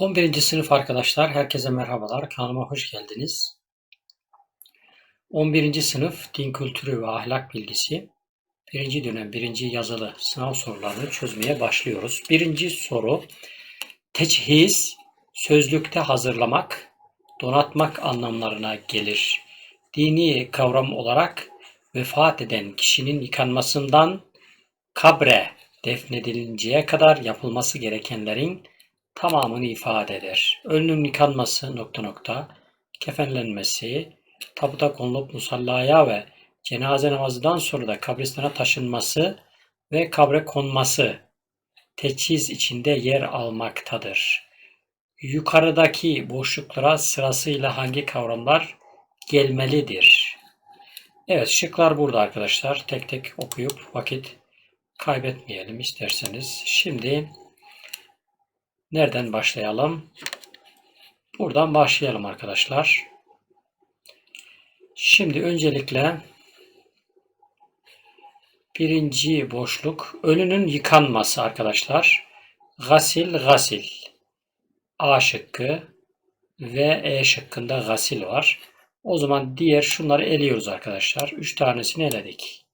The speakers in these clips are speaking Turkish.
11. sınıf arkadaşlar, herkese merhabalar. Kanalıma hoş geldiniz. 11. sınıf din kültürü ve ahlak bilgisi. Birinci dönem, birinci yazılı sınav sorularını çözmeye başlıyoruz. Birinci soru, teçhiz, sözlükte hazırlamak, donatmak anlamlarına gelir. Dini kavram olarak vefat eden kişinin yıkanmasından kabre defnedilinceye kadar yapılması gerekenlerin tamamını ifade eder. Ölünün yıkanması nokta nokta, kefenlenmesi, tabuta konulup musallaya ve cenaze namazından sonra da kabristana taşınması ve kabre konması teçhiz içinde yer almaktadır. Yukarıdaki boşluklara sırasıyla hangi kavramlar gelmelidir? Evet şıklar burada arkadaşlar. Tek tek okuyup vakit kaybetmeyelim isterseniz. Şimdi Nereden başlayalım? Buradan başlayalım arkadaşlar. Şimdi öncelikle birinci boşluk ölünün yıkanması arkadaşlar. Gasil gasil. A şıkkı ve E şıkkında gasil var. O zaman diğer şunları eliyoruz arkadaşlar. Üç tanesini eledik.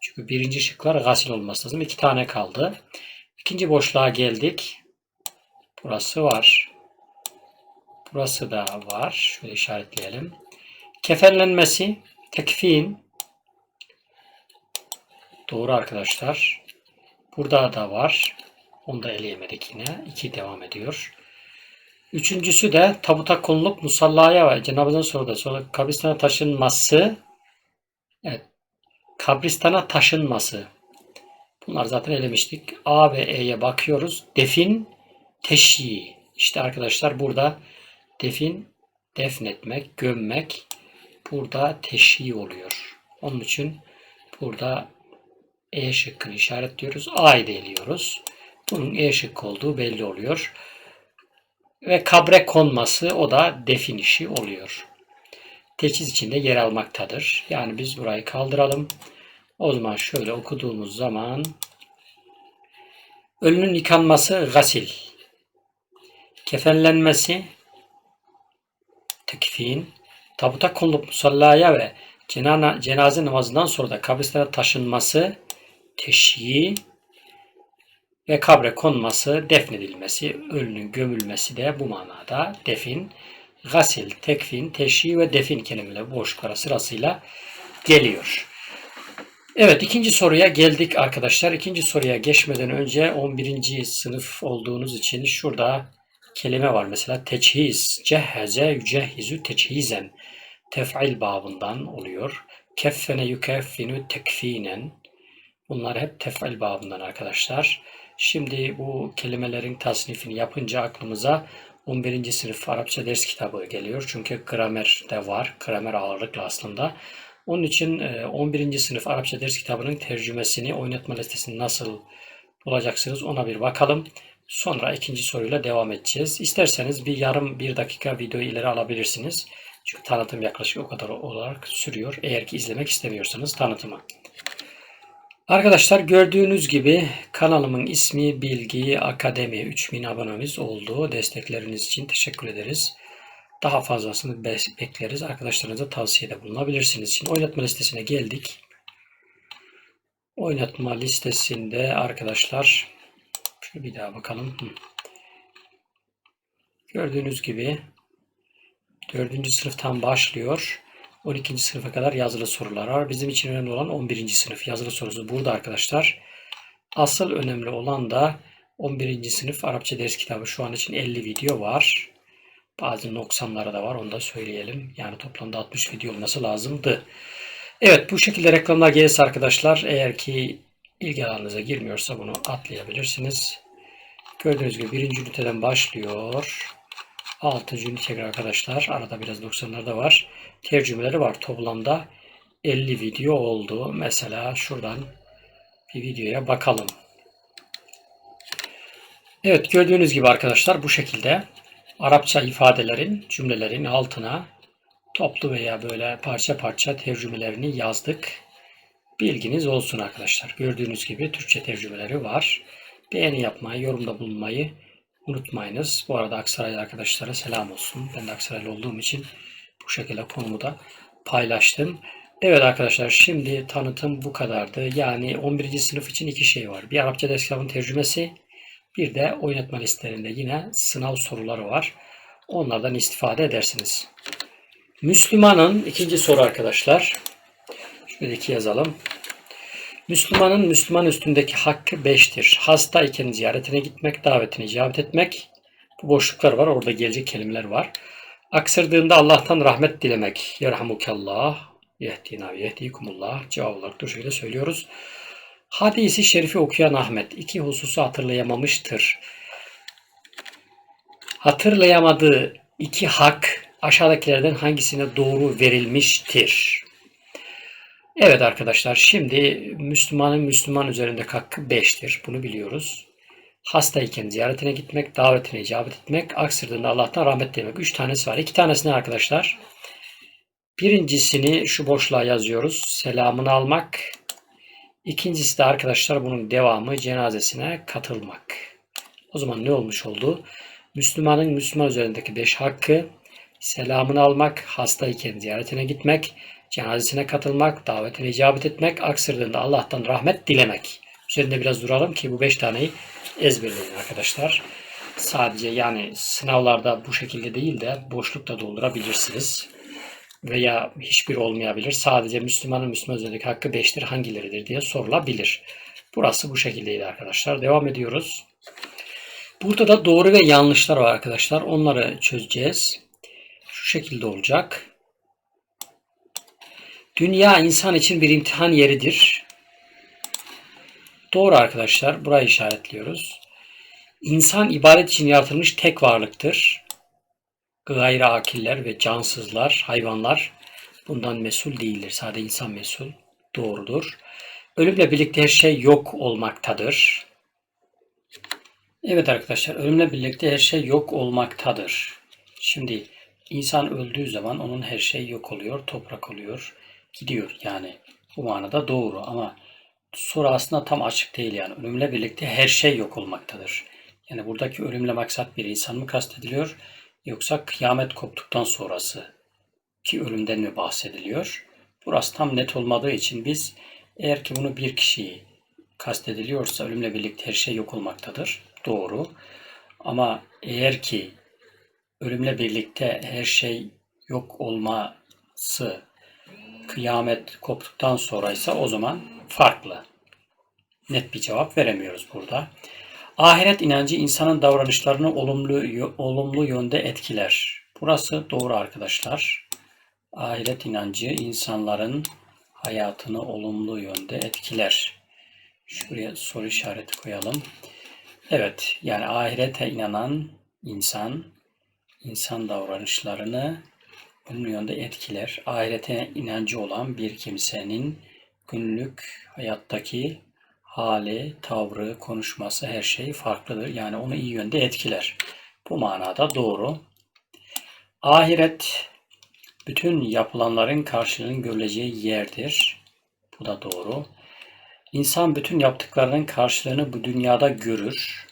Çünkü birinci şıklar gasil olması lazım. İki tane kaldı. İkinci boşluğa geldik. Burası var. Burası da var. Şöyle işaretleyelim. Kefenlenmesi, tekfin. Doğru arkadaşlar. Burada da var. Onu da eleyemedik yine. İki devam ediyor. Üçüncüsü de tabuta konulup musallaya ve Cenab-ı sonra da sonra kabristana taşınması. Evet. Kabristana taşınması. Bunlar zaten elemiştik. A ve E'ye bakıyoruz. Defin teşyi. İşte arkadaşlar burada defin, defnetmek, gömmek burada teşyi oluyor. Onun için burada E şıkkını işaretliyoruz. A'yı da eliyoruz. Bunun E şıkkı olduğu belli oluyor. Ve kabre konması o da defin işi oluyor. Teçhiz içinde yer almaktadır. Yani biz burayı kaldıralım. O zaman şöyle okuduğumuz zaman ölünün yıkanması gasil kefenlenmesi, tekfin, tabuta konulup musallaya ve cenaze namazından sonra da kabristana taşınması, teşyi ve kabre konması, defnedilmesi, ölünün gömülmesi de bu manada defin, gasil, tekfin, teşyi ve defin kelimeleri boşluklara sırasıyla geliyor. Evet ikinci soruya geldik arkadaşlar. İkinci soruya geçmeden önce 11. sınıf olduğunuz için şurada kelime var. Mesela teçhiz, cehheze, yücehhizu teçhizen tef'il babından oluyor. Keffene yukeffinu tekfinen. Bunlar hep tef'il babından arkadaşlar. Şimdi bu kelimelerin tasnifini yapınca aklımıza 11. sınıf Arapça ders kitabı geliyor. Çünkü gramer de var. Gramer ağırlıklı aslında. Onun için 11. E, sınıf Arapça ders kitabının tercümesini, oynatma listesini nasıl bulacaksınız ona bir bakalım. Sonra ikinci soruyla devam edeceğiz. İsterseniz bir yarım bir dakika videoyu ileri alabilirsiniz. Çünkü tanıtım yaklaşık o kadar olarak sürüyor. Eğer ki izlemek istemiyorsanız tanıtımı. Arkadaşlar gördüğünüz gibi kanalımın ismi Bilgi Akademi. 3000 abonemiz oldu. Destekleriniz için teşekkür ederiz. Daha fazlasını bekleriz. Arkadaşlarınıza tavsiyede bulunabilirsiniz. Şimdi oynatma listesine geldik. Oynatma listesinde arkadaşlar şunu bir daha bakalım. Gördüğünüz gibi 4. sınıftan başlıyor. 12. sınıfa kadar yazılı sorular var. Bizim için önemli olan 11. sınıf yazılı sorusu burada arkadaşlar. Asıl önemli olan da 11. sınıf Arapça ders kitabı. Şu an için 50 video var. Bazı noksanları da var. Onu da söyleyelim. Yani toplamda 60 video olması lazımdı. Evet bu şekilde reklamlar gelirse arkadaşlar eğer ki ilgi alanınıza girmiyorsa bunu atlayabilirsiniz. Gördüğünüz gibi birinci üniteden başlıyor. Altıncı ünite arkadaşlar. Arada biraz 90'lar da var. Tercümeleri var. Toplamda 50 video oldu. Mesela şuradan bir videoya bakalım. Evet gördüğünüz gibi arkadaşlar bu şekilde Arapça ifadelerin, cümlelerin altına toplu veya böyle parça parça tercümelerini yazdık. Bilginiz olsun arkadaşlar. Gördüğünüz gibi Türkçe tercümeleri var. Beğeni yapmayı, yorumda bulunmayı unutmayınız. Bu arada Aksaraylı arkadaşlara selam olsun. Ben de Aksaraylı olduğum için bu şekilde konumu da paylaştım. Evet arkadaşlar şimdi tanıtım bu kadardı. Yani 11. sınıf için iki şey var. Bir Arapça ders kitabının tercümesi, bir de oynatma listelerinde yine sınav soruları var. Onlardan istifade edersiniz. Müslümanın ikinci soru arkadaşlar. İki yazalım. Müslümanın Müslüman üstündeki hakkı beştir. Hasta iken ziyaretine gitmek, davetine icabet etmek. Bu boşluklar var. Orada gelecek kelimeler var. Aksırdığında Allah'tan rahmet dilemek. Yerhamukallah. Yehdina ve yehdikumullah. Cevap olarak da şöyle söylüyoruz. Hadisi şerifi okuyan Ahmet iki hususu hatırlayamamıştır. Hatırlayamadığı iki hak aşağıdakilerden hangisine doğru verilmiştir? Evet arkadaşlar şimdi Müslümanın Müslüman üzerinde hakkı 5'tir. Bunu biliyoruz. Hastayken ziyaretine gitmek, davetine icabet etmek, aksırdığında Allah'tan rahmet dilemek. Üç tanesi var. İki tanesi ne arkadaşlar? Birincisini şu boşluğa yazıyoruz. Selamını almak. İkincisi de arkadaşlar bunun devamı cenazesine katılmak. O zaman ne olmuş oldu? Müslümanın Müslüman üzerindeki beş hakkı selamını almak, hastayken ziyaretine gitmek, cenazesine katılmak, davetine icabet etmek, aksırdığında Allah'tan rahmet dilemek. Üzerinde biraz duralım ki bu beş taneyi ezberleyin arkadaşlar. Sadece yani sınavlarda bu şekilde değil de boşlukta doldurabilirsiniz. Veya hiçbir olmayabilir. Sadece Müslümanın Müslüman üzerindeki hakkı beştir hangileridir diye sorulabilir. Burası bu şekildeydi arkadaşlar. Devam ediyoruz. Burada da doğru ve yanlışlar var arkadaşlar. Onları çözeceğiz. Şu şekilde olacak. Dünya insan için bir imtihan yeridir. Doğru arkadaşlar. Burayı işaretliyoruz. İnsan ibadet için yaratılmış tek varlıktır. Gayri akiller ve cansızlar, hayvanlar bundan mesul değildir. Sadece insan mesul. Doğrudur. Ölümle birlikte her şey yok olmaktadır. Evet arkadaşlar, ölümle birlikte her şey yok olmaktadır. Şimdi insan öldüğü zaman onun her şey yok oluyor, toprak oluyor, gidiyor. Yani bu manada doğru ama soru aslında tam açık değil yani. Ölümle birlikte her şey yok olmaktadır. Yani buradaki ölümle maksat bir insan mı kastediliyor yoksa kıyamet koptuktan sonrası ki ölümden mi bahsediliyor? Burası tam net olmadığı için biz eğer ki bunu bir kişiyi kastediliyorsa ölümle birlikte her şey yok olmaktadır. Doğru. Ama eğer ki ölümle birlikte her şey yok olması kıyamet koptuktan sonraysa o zaman farklı. Net bir cevap veremiyoruz burada. Ahiret inancı insanın davranışlarını olumlu olumlu yönde etkiler. Burası doğru arkadaşlar. Ahiret inancı insanların hayatını olumlu yönde etkiler. Şuraya soru işareti koyalım. Evet, yani ahirete inanan insan, insan davranışlarını bunun yönde etkiler. Ahirete inancı olan bir kimsenin günlük hayattaki hali, tavrı, konuşması her şey farklıdır. Yani onu iyi yönde etkiler. Bu manada doğru. Ahiret bütün yapılanların karşılığının görüleceği yerdir. Bu da doğru. İnsan bütün yaptıklarının karşılığını bu dünyada görür.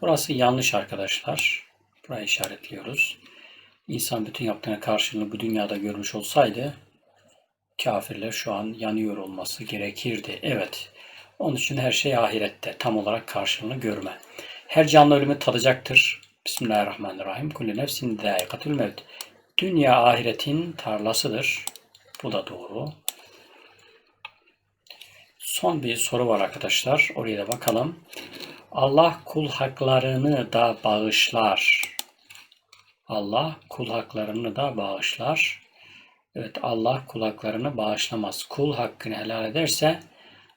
Burası yanlış arkadaşlar. Burayı işaretliyoruz. İnsan bütün yaptığına karşılığını bu dünyada görmüş olsaydı kafirler şu an yanıyor olması gerekirdi. Evet. Onun için her şey ahirette tam olarak karşılığını görme. Her canlı ölümü tadacaktır. Bismillahirrahmanirrahim. Kullu nefsin zâikatul mevt. Dünya ahiretin tarlasıdır. Bu da doğru. Son bir soru var arkadaşlar. Oraya da bakalım. Allah kul haklarını da bağışlar. Allah kul haklarını da bağışlar. Evet Allah kul haklarını bağışlamaz. Kul hakkını helal ederse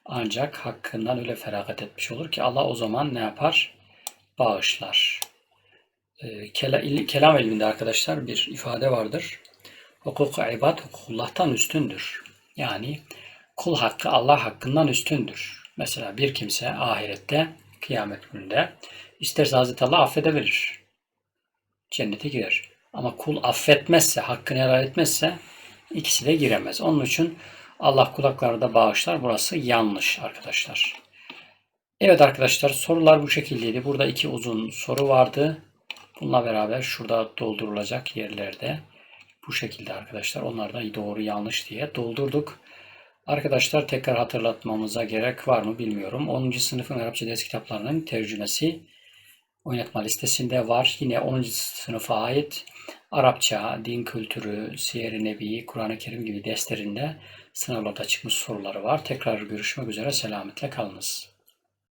ancak hakkından öyle feragat etmiş olur ki Allah o zaman ne yapar? Bağışlar. Ee, kelam ilminde arkadaşlar bir ifade vardır. Hukuk-u ibad hukukullah'tan üstündür. Yani kul hakkı Allah hakkından üstündür. Mesela bir kimse ahirette kıyamet gününde isterse Hazreti Allah affedebilir. Cennete girer. Ama kul affetmezse, hakkını helal etmezse ikisi de giremez. Onun için Allah kulakları da bağışlar. Burası yanlış arkadaşlar. Evet arkadaşlar sorular bu şekildeydi. Burada iki uzun soru vardı. Bununla beraber şurada doldurulacak yerlerde bu şekilde arkadaşlar. Onlar da doğru yanlış diye doldurduk. Arkadaşlar tekrar hatırlatmamıza gerek var mı bilmiyorum. 10. sınıfın Arapça ders kitaplarının tercümesi oynatma listesinde var. Yine 10. sınıfa ait Arapça, din kültürü, Siyer-i Nebi, Kur'an-ı Kerim gibi derslerinde sınavlarda çıkmış soruları var. Tekrar görüşmek üzere. Selametle kalınız.